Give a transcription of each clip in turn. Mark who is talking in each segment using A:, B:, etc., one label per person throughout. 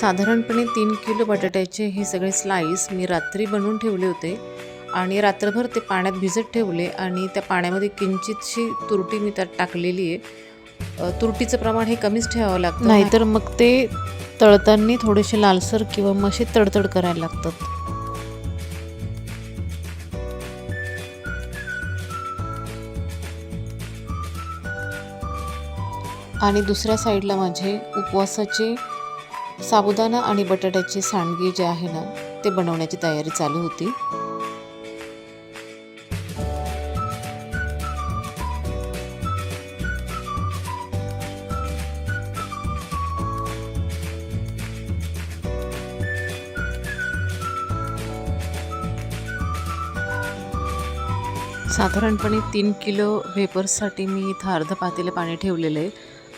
A: साधारणपणे तीन किलो बटाट्याचे हे सगळे स्लाईस मी रात्री बनवून ठेवले होते. आणि रात्रभर ते पाण्यात भिजत ठेवले आणि त्या पाण्यामध्ये किंचितशी तुरटी मी त्यात टाकलेली आहे. तुरटीचं प्रमाण हे कमीच ठेवावं लागतं. नाहीतर मग ते तळताना थोडेसे लालसर किंवा मग तडतड करायला लागतात. आणि दुसऱ्या साईडला माझे उपवासाचे साबुदाणा आणि बटाट्याची सांडगी जे आहे ना ते बनवण्याची तयारी चालू होती. साधारणपणे तीन किलो वेपर्ससाठी मी इथं अर्ध पातेलं पाणी ठेवलेलं आहे.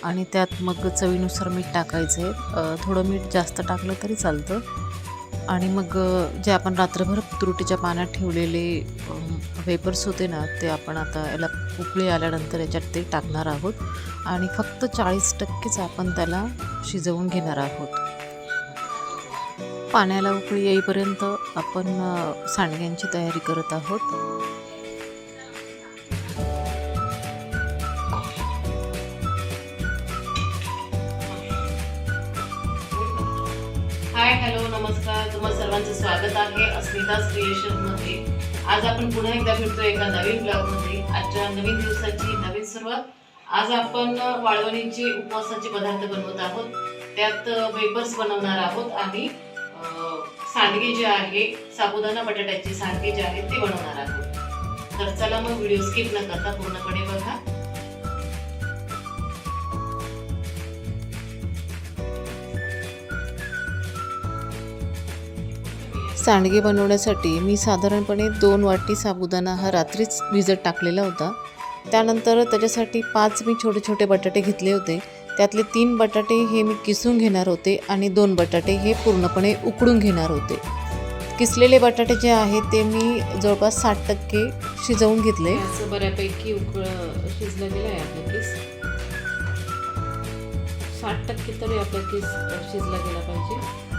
A: आणि त्यात मग चवीनुसार मीठ टाकायचं आहे थोडं मीठ जास्त टाकलं तरी चालतं. आणि मग जे आपण रात्रभर तुरटीच्या पाण्यात ठेवलेले वेपर्स होते ना ते आपण आता याला उकळी आल्यानंतर याच्यात ते टाकणार आहोत. आणि फक्त चाळीस टक्केच आपण त्याला शिजवून घेणार आहोत. पाण्याला उकळी येईपर्यंत आपण सांडग्यांची तयारी करत आहोत.
B: स्मिताज क्रिएशनमध्ये क्रिएशनमध्ये. आज आपण पुन्हा एकदा भेटतो एका नवीन ब्लॉगमध्ये आजच्या नवीन दिवसाची नवीन सुरुवात. आज आपण वाळवणीचे उपवासाचे पदार्थ बनवत आहोत. त्यात वेपर्स बनवणार आहोत आणि सांडगे जे आहे साबुदाणा बटाट्याचे सांडगे जे आहेत ते बनवणार आहोत. तर चला मग व्हिडिओ स्किप न करता पूर्णपणे बघा.
A: सांडगे बनवण्यासाठी मी साधारणपणे दोन वाटी साबुदाणा हा रात्रीच भिजत टाकलेला होता. त्यानंतर त्याच्यासाठी पाच मी छोटे छोटे बटाटे घेतले होते. त्यातले तीन बटाटे हे मी किसून घेणार होते आणि दोन बटाटे हे पूर्णपणे उकडून घेणार होते. किसलेले बटाटे जे आहेत ते मी जवळपास साठ टक्के शिजवून घेतले.
B: असं बऱ्यापैकी उकळ शिजलं गेलं आहे आपलं केस. साठ टक्के तरी आपला केस शिजला गेला पाहिजे.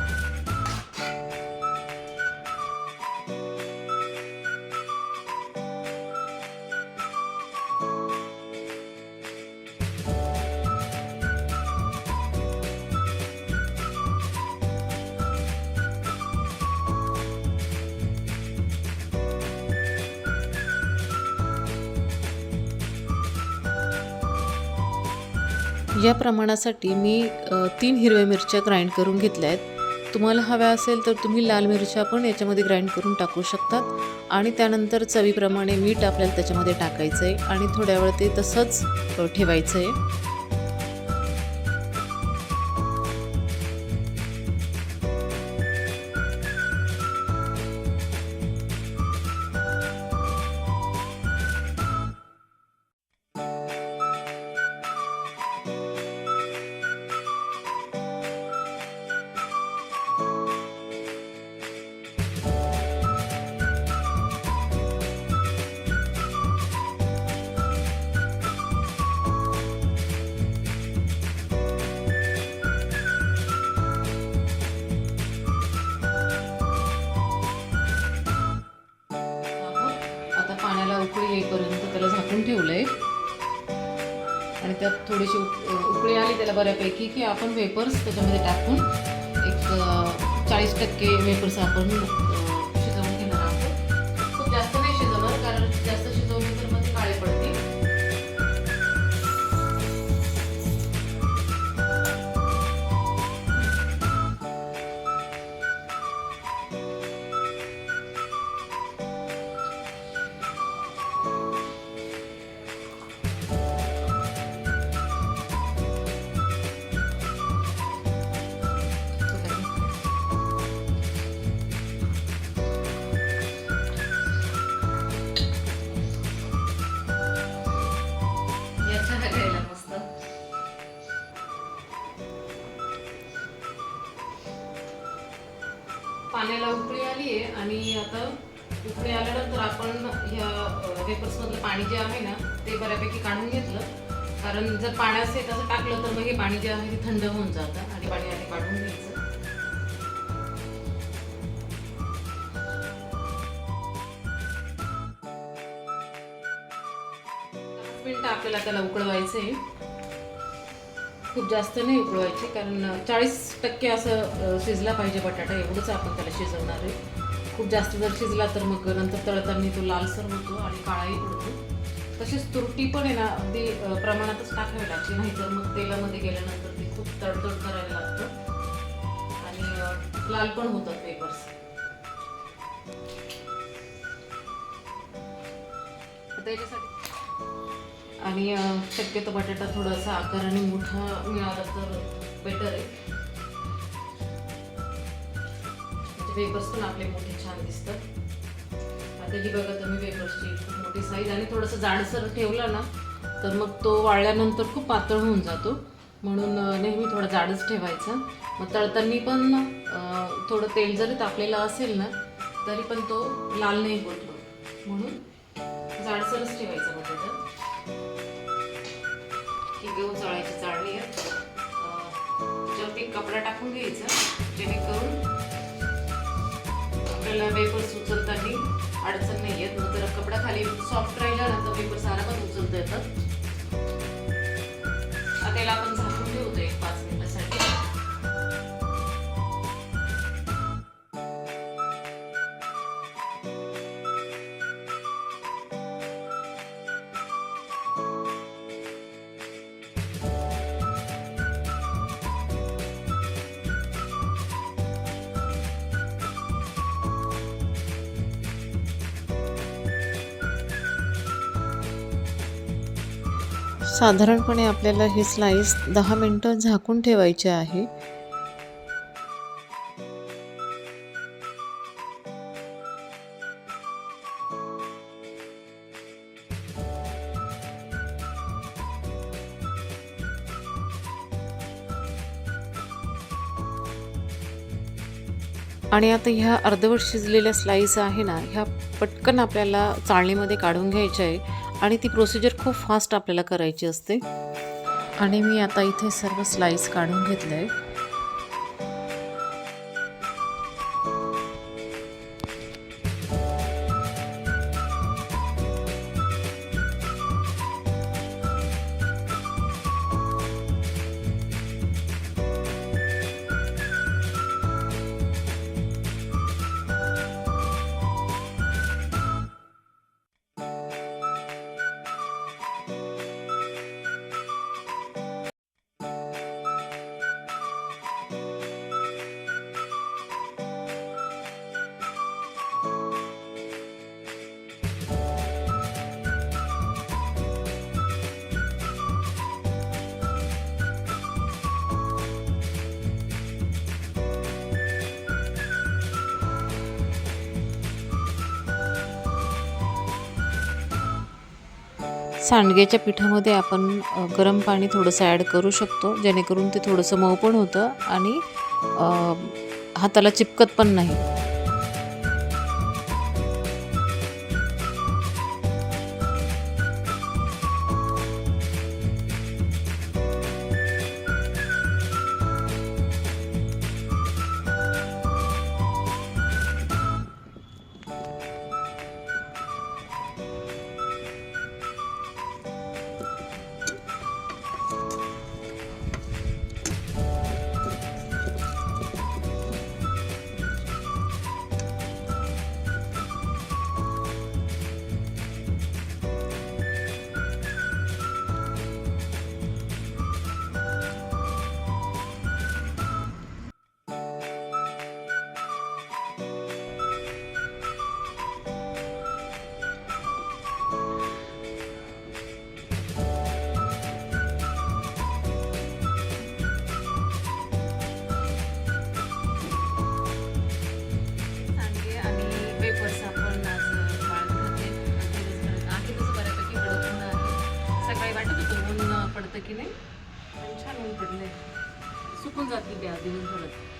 A: या प्रमाणासाठी मी तीन हिरव्या मिरच्या ग्राइंड करून घेतल्या आहेत. तुम्हाला हव्या असेल तर तुम्ही लाल मिरच्या पण याच्यामध्ये ग्राइंड करून टाकू शकतात. आणि त्यानंतर चवीप्रमाणे मीठ आपल्याला त्याच्यामध्ये टाकायचं आहे आणि थोड्या वेळ ते तसंच ठेवायचं आहे झाकून आणि त्यात थोडीशी उकळी आली त्याला बऱ्यापैकी की आपण वेपर्स त्याच्यामध्ये टाकून एक चाळीस टक्के वेपर्स आपण तर उकळी आल्यानंतर आपण ह्या वेपर्समधलं पाणी जे आहे ना ते बऱ्यापैकी काढून घेतलं. कारण जर पाण्यात हे तसं टाकलं तर मग हे पाणी जे आहे ते थंड होऊन जातं आणि पाणी आधी काढून घ्यायचं.
B: मिनटं आपल्याला त्याला उकळवायचं खूप जास्त नाही उकळवायचे कारण चाळीस टक्के असं शिजला पाहिजे बटाटा एवढंच आपण त्याला शिजवणार आहे. खूप जास्त जर शिजला तर मग नंतर तळताना तो लालसर होतो आणि काळाही पडतो. तशीच तुरटी पण आहे ना अगदी प्रमाणातच टाकावी लागते. नाहीतर मग तेलामध्ये गेल्यानंतर ते खूप तडतड करायला लागतं. आणि लाल पण होतात पेपर्स त्याच्यासाठी आणि शक्यतो बटाटा थोडासा आकाराने मोठा मिळाला तर बेटर आहे. वेपर्स पण आपले मोठे छान दिसतात. आता ही बघा तुम्ही वेपर्सची खूप मोठी साईज आणि थोडंसं जाडसर ठेवलं ना तर मग तो वाळल्यानंतर खूप पातळ होऊन जातो. म्हणून नेहमी थोडा जाडच ठेवायचा. मग तळताना पण थोडं तेल जरी तापलेलं असेल ना तरी पण तो लाल नाही होत. म्हणून जाडसरच ठेवायचा बटाटा ही गहू चळायची चाळणी आहे. त्याच्यावरती कपडा टाकून आपल्याला वेपर्स उचलताना अडचण नाही येत मग तर कपडा खाली सॉफ्ट राहिला ना तर वेपर्स आरामात उचलता येतात. आता याला आपण
A: साधारणपणे आपल्याला हे स्लाईस दहा मिनटं झाकून ठेवायचे आहे. आणि आता ह्या अर्धवट शिजलेल्या स्लाईस आहे ना ह्या पटकन आपल्याला चाळणीमध्ये काढून घ्यायच्या. आहे आणि ती प्रोसिजर खूप फास्ट आपल्याला करायची असते. आणि मी आता इथे सर्व स्लाईस काढून घेतलं आहे सांडग्याच्या पिठामध्ये आपण गरम पाणी थोडंसं ॲड करू शकतो जेणेकरून ते थोडंसं मऊ पण होतं आणि हाताला चिपकत पण नाही.
B: की नाही? छान ऊन पडलंय सुकून जातील त्या दिवसभरात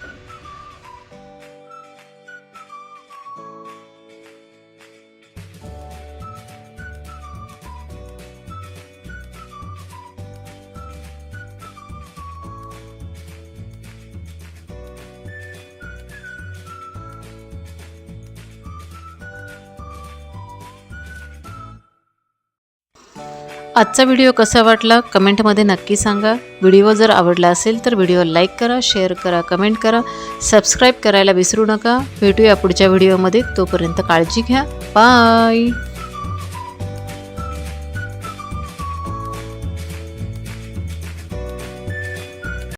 A: आजचा व्हिडिओ कसा वाटला कमेंटमध्ये नक्की सांगा. व्हिडिओ जर आवडला असेल तर व्हिडिओ लाईक करा शेअर करा कमेंट करा. सबस्क्राईब करायला विसरू नका. भेटूया पुढच्या व्हिडिओमध्ये. तोपर्यंत काळजी घ्या. बाय.